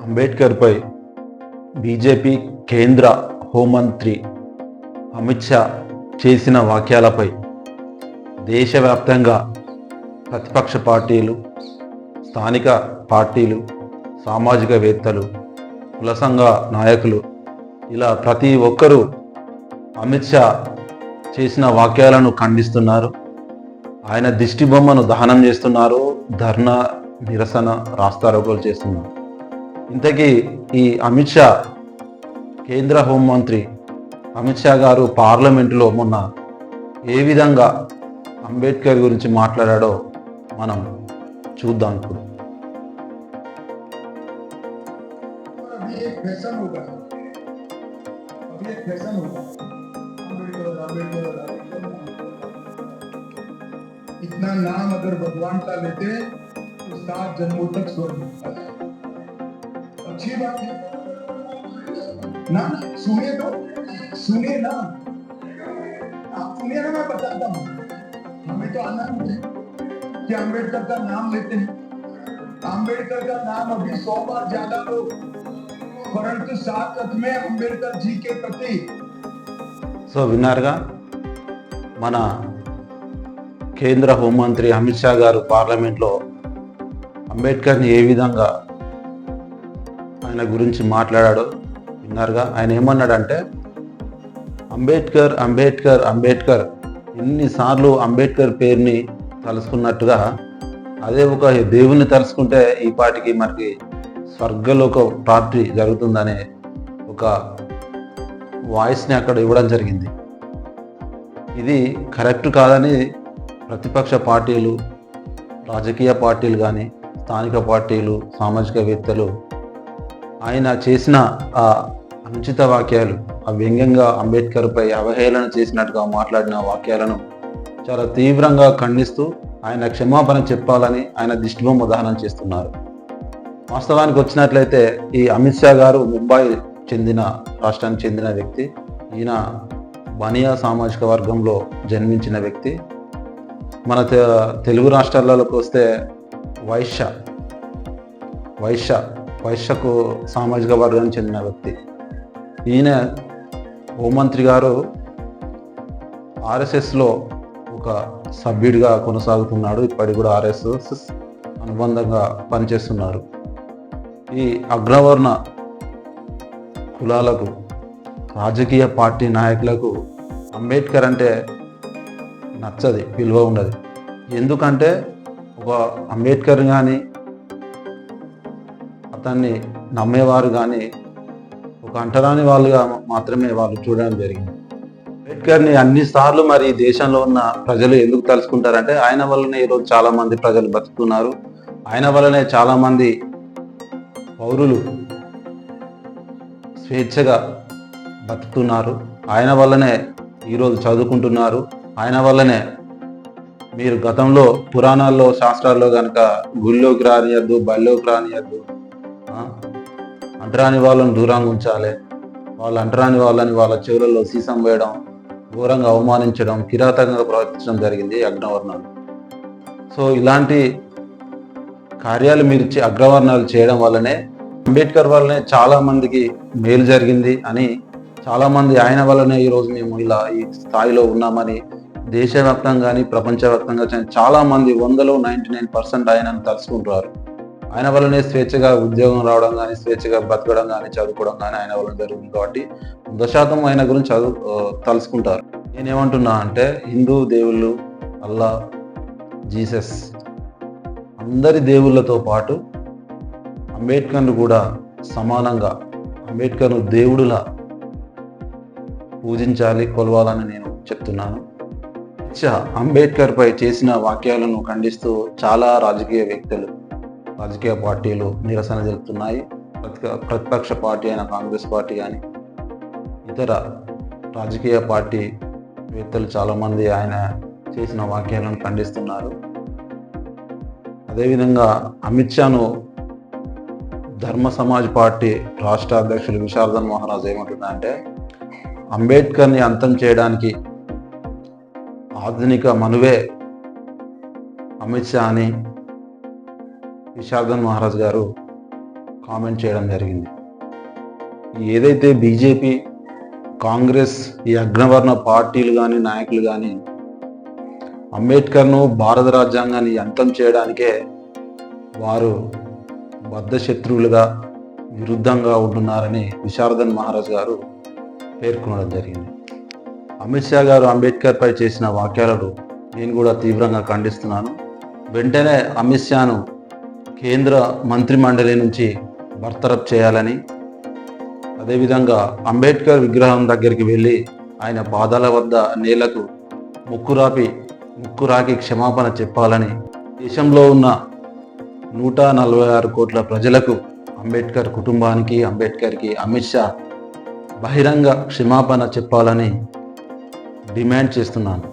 అంబేద్కర్పై BJP కేంద్ర హోంమంత్రి అమిత్ షా చేసిన వాక్యాలపై దేశవ్యాప్తంగా ప్రతిపక్ష పార్టీలు స్థానిక పార్టీలు సామాజికవేత్తలు కుల సంఘ నాయకులు ఇలా ప్రతి ఒక్కరూ అమిత్ షా చేసిన వాక్యాలను ఖండిస్తున్నారు ఆయన దిష్టి బొమ్మను దహనం చేస్తున్నారు ధర్నా నిరసన రాస్తారోకోలు చేస్తున్నారు ఇంతకీ ఈ అమిత్ షా కేంద్ర హోంమంత్రి అమిత్ షా గారు పార్లమెంటులో మొన్న ఏ విధంగా అంబేద్కర్ గురించి మాట్లాడాడో మనం చూద్దాం ఇప్పుడు अभी एक फैशन होगा अभी एक फैशन होगा इतना नाम अगर भगवान का लेते तो सात जन्मों तक स्वर्ग अच्छी बात है। ना सुनिए तो सुनिए ना। आप सुनिए ना, मैं बताता हूँ। हमें तो आनंद है कि अंबेडकर का नाम लेते हैं। अंबेडकर का नाम अभी सौ बार ज़्यादा लोग परंतु सात में अंबेडकर जी के प्रति సో విన్నారుగా? మన కేంద్ర హోంమంత్రి అమిత్ షా గారు పార్లమెంట్లో అంబేద్కర్ని ఏ విధంగా ఆయన గురించి మాట్లాడాడో విన్నారుగా? ఆయన ఏమన్నాడంటే అంబేద్కర్ అంబేద్కర్ అంబేద్కర్ ఎన్నిసార్లు అంబేద్కర్ పేరుని తలుసుకున్నట్టుగా అదే ఒక దేవుని తలుసుకుంటే ఈ పాటికి మనకి స్వర్గలోక ప్రాప్తి జరుగుతుందనే ఒక వాయిస్ని అక్కడ ఇవ్వడం జరిగింది. ఇది కరెక్ట్ కాదని ప్రతిపక్ష పార్టీలు రాజకీయ పార్టీలు కానీ స్థానిక పార్టీలు సామాజికవేత్తలు ఆయన చేసిన ఆ అనుచిత వాక్యాలు ఆ వ్యంగ్యంగా అంబేద్కర్పై అవహేళన చేసినట్టుగా మాట్లాడిన వాక్యాలను చాలా తీవ్రంగా ఖండిస్తూ ఆయన క్షమాపణ చెప్పాలని ఆయన దిష్టిబొమ్మ దహనం చేస్తున్నారు. వాస్తవానికి వచ్చినట్లయితే ఈ అమిత్ షా గారు ముంబై చెందిన రాష్ట్రానికి చెందిన వ్యక్తి ఈయన బనియా సామాజిక వర్గంలో జన్మించిన వ్యక్తి. మన తెలుగు రాష్ట్రాలలోకి వస్తే వైశ్య వైశ్య వైశ్యకు సామాజిక వర్గానికి చెందిన వ్యక్తి. ఈయన హోంమంత్రి గారు ఆర్ఎస్ఎస్లో ఒక సభ్యుడిగా కొనసాగుతున్నాడు. ఇప్పటికి కూడా ఆర్ఎస్ఎస్ అనుబంధంగా పనిచేస్తున్నారు ఈ అగ్రవర్ణ కులాలకు రాజకీయ పార్టీ నాయకులకు అంబేద్కర్ అంటే నచ్చది విలువ ఉండదు. ఎందుకంటే ఒక అంబేద్కర్ కానీ అతన్ని నమ్మేవారు కానీ ఒక అంటరాని వాళ్ళుగా మాత్రమే వాళ్ళు చూడడం జరిగింది. అంబేద్కర్ని అన్నిసార్లు మరి దేశంలో ఉన్న ప్రజలు ఎందుకు తలుచుకుంటారంటే ఆయన వల్లనే ఈరోజు చాలామంది ప్రజలు బతుకుతున్నారు. ఆయన వల్లనే చాలామంది పౌరులు స్వేచ్ఛగా బతుకుతున్నారు. ఆయన వల్లనే ఈరోజు చదువుకుంటున్నారు. ఆయన వల్లనే మీరు గతంలో పురాణాల్లో శాస్త్రాల్లో కనుక గుళ్ళోకి రానియద్దు బళ్ళోకి రానియద్దు అంటరాని వాళ్ళని దూరంగా ఉంచాలి. వాళ్ళ అంటరాని వాళ్ళని వాళ్ళ చెవులలో సీసం వేయడం ఘోరంగా అవమానించడం కిరాతకంగా ప్రవర్తించడం జరిగింది అగ్నవర్ణాలు అగ్రవర్ణాలు. సో ఇలాంటి కార్యాలు మీరు అగ్రవర్ణాలు చేయడం వల్లనే అంబేద్కర్ వల్లనే చాలా మందికి మేలు జరిగింది అని చాలా మంది ఆయన వల్లనే ఈరోజు మేము ఇలా ఈ స్థాయిలో ఉన్నామని దేశవ్యాప్తంగా కానీ ప్రపంచవ్యాప్తంగా చాలా మంది వందలో నైంటీ నైన్ పర్సెంట్ ఆయనను తలుచుకుంటారు ఆయన వల్లనే స్వేచ్ఛగా ఉద్యోగం రావడం కానీ స్వేచ్ఛగా బతకడం కానీ చదువుకోవడం కానీ ఆయన వల్ల జరుగుతుంది కాబట్టి వంద శాతం ఆయన గురించి చదువు ఆ, తలుచుకుంటారు. నేనేమంటున్నా అంటే హిందూ దేవుళ్ళు అల్లా జీసస్ అందరి దేవుళ్ళతో పాటు అంబేద్కర్ను కూడా సమానంగా అంబేద్కర్ను దేవుడులా పూజించాలి కొలవాలని నేను చెప్తున్నాను. షా అంబేద్కర్ పై చేసిన వాక్యాలను ఖండిస్తూ చాలా రాజకీయ వ్యక్తులు రాజకీయ పార్టీలు నిరసన జరుపుతున్నాయి. ప్రతిపక్ష పార్టీ అయిన కాంగ్రెస్ పార్టీ కానీ ఇతర రాజకీయ పార్టీ వ్యక్తులు చాలామంది ఆయన చేసిన వాక్యాలను ఖండిస్తున్నారు. అదేవిధంగా అమిత్ షాను ధర్మ సమాజ్ పార్టీ రాష్ట్ర అధ్యక్షులు విశారదన్ మహారాజ్ ఏమంటున్నారంటే అంబేద్కర్ని అంతం చేయడానికి ఆధునిక మనువే అమిత్ షా అని విశారదన్ మహారాజ్ గారు కామెంట్ చేయడం జరిగింది. ఏదైతే బీజేపీ కాంగ్రెస్ ఈ అగ్రవర్ణ పార్టీలు కానీ నాయకులు కానీ అంబేద్కర్ను భారత రాజ్యాంగాన్ని అంతం చేయడానికే వారు బద్ధ శత్రువులుగా విరుద్ధంగా ఉంటున్నారని విశారదన్ మహారాజ్ గారు పేర్కొనడం జరిగింది. అమిత్ షా గారు అంబేద్కర్పై చేసిన వ్యాఖ్యలను నేను కూడా తీవ్రంగా ఖండిస్తున్నాను. వెంటనే అమిత్ షాను కేంద్ర మంత్రిమండలి నుంచి బర్తరఫ్ చేయాలని అదేవిధంగా అంబేద్కర్ విగ్రహం దగ్గరికి వెళ్ళి ఆయన పాదాల వద్ద నేలకు ముక్కురాపి ముక్కురాకి క్షమాపణ చెప్పాలని దేశంలో ఉన్న నూట నలభై ఆరు కోట్ల ప్రజలకు అంబేద్కర్ కుటుంబానికి అంబేద్కర్కి అమిత్ షా బహిరంగ క్షమాపణ చెప్పాలని డిమాండ్ చేస్తున్నాను.